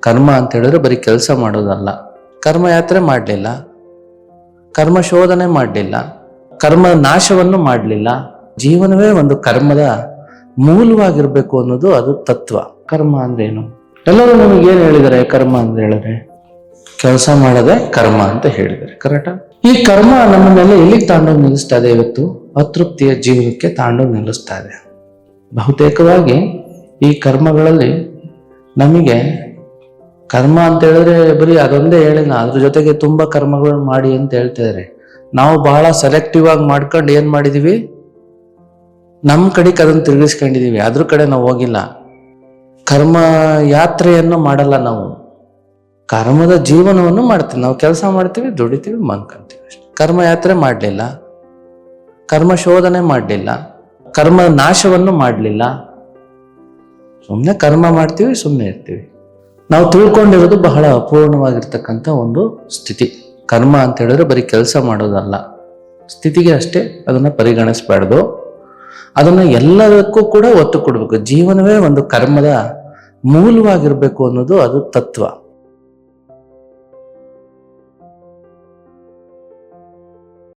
ಕರ್ಮ ಅಂತ ಹೇಳಿದ್ರೆ ಬರೀ ಕೆಲಸ ಮಾಡೋದಲ್ಲ. ಕರ್ಮ ಯಾತ್ರೆ ಮಾಡಲಿಲ್ಲ. ಕರ್ಮ ಶೋಧನೆ ಮಾಡಲಿಲ್ಲ. ಕರ್ಮ ನಾಶವನ್ನು ಮಾಡಲಿಲ್ಲ. ಜೀವನವೇ ಒಂದು ಕರ್ಮದ ಮೂಲವಾಗಿರ್ಬೇಕು ಅನ್ನೋದು ಅದು ತತ್ವ. ಕರ್ಮ ಅಂದ್ರೇನು? ಎಲ್ಲರೂ ನಮಗೆ ಏನು ಹೇಳಿದ್ದಾರೆ ಕರ್ಮ ಅಂತ ಹೇಳಿದ್ರೆ? ಕೆಲಸ ಮಾಡದೆ ಕರ್ಮ ಅಂತ ಹೇಳಿದ್ದಾರೆ ಕರೆಕ್ಟ ಈ ಕರ್ಮ ನಮ್ಮನ್ನೆಲ್ಲ ಎಲ್ಲಿಗೆ ತಾಂಡೋಗಿ ನಿಲ್ಲಿಸ್ತಾ ಇದೆ ಇವತ್ತು? ಅತೃಪ್ತಿಯ ಜೀವನಕ್ಕೆ ತಾಂಡೋಗಿ ನಿಲ್ಲಿಸ್ತಾ ಇದೆ. ಬಹುತೇಕವಾಗಿ ಈ ಕರ್ಮಗಳಲ್ಲಿ ನಮಗೆ ಕರ್ಮ ಅಂತ ಹೇಳಿದ್ರೆ ಬರೀ ಅದೊಂದೇ ಹೇಳಿಲ್ಲ. ಅದ್ರ ಜೊತೆಗೆ ತುಂಬಾ ಕರ್ಮಗಳನ್ನ ಮಾಡಿ ಅಂತ ಹೇಳ್ತಿದ್ದಾರೆ ನಾವು ಬಹಳ ಸೆಲೆಕ್ಟಿವ್ ಆಗಿ ಮಾಡ್ಕೊಂಡು ಏನ್ ಮಾಡಿದೀವಿ? ನಮ್ಮ ಕಡೆಗೆ ಅದನ್ನ ತಿರುಗಿಸ್ಕೊಂಡಿದೀವಿ. ಅದ್ರ ಕಡೆ ನಾವು ಹೋಗಿಲ್ಲ. ಕರ್ಮ ಯಾತ್ರೆಯನ್ನು ಮಾಡಲ್ಲ ನಾವು. ಕರ್ಮದ ಜೀವನವನ್ನು ಮಾಡ್ತೀವಿ. ನಾವು ಕೆಲಸ ಮಾಡ್ತೀವಿ, ದುಡಿತೀವಿ ಮನ್ಕೊಂತೀವಿ ಅಷ್ಟೇ. ಕರ್ಮ ಯಾತ್ರೆ ಮಾಡಲಿಲ್ಲ. ಕರ್ಮ ಶೋಧನೆ ಮಾಡಲಿಲ್ಲ. ಕರ್ಮ ನಾಶವನ್ನು ಮಾಡಲಿಲ್ಲ. ಸುಮ್ಮನೆ ಕರ್ಮ ಮಾಡ್ತೀವಿ ಸುಮ್ಮನೆ ಇರ್ತೀವಿ. ನಾವು ತಿಳ್ಕೊಂಡಿರೋದು ಬಹಳ ಅಪೂರ್ಣವಾಗಿರ್ತಕ್ಕಂಥ ಒಂದು ಸ್ಥಿತಿ. ಕರ್ಮ ಅಂತ ಹೇಳಿದ್ರೆ ಬರೀ ಕೆಲಸ ಮಾಡೋದಲ್ಲ. ಸ್ಥಿತಿಗೆ ಅಷ್ಟೇ ಅದನ್ನ ಪರಿಗಣಿಸಬಾರ್ದು. ಅದನ್ನ ಎಲ್ಲದಕ್ಕೂ ಕೂಡ ಒತ್ತು ಕೊಡಬೇಕು. ಜೀವನವೇ ಒಂದು ಕರ್ಮದ ಮೂಲವಾಗಿರಬೇಕು ಅನ್ನೋದು ಅದು ತತ್ವ.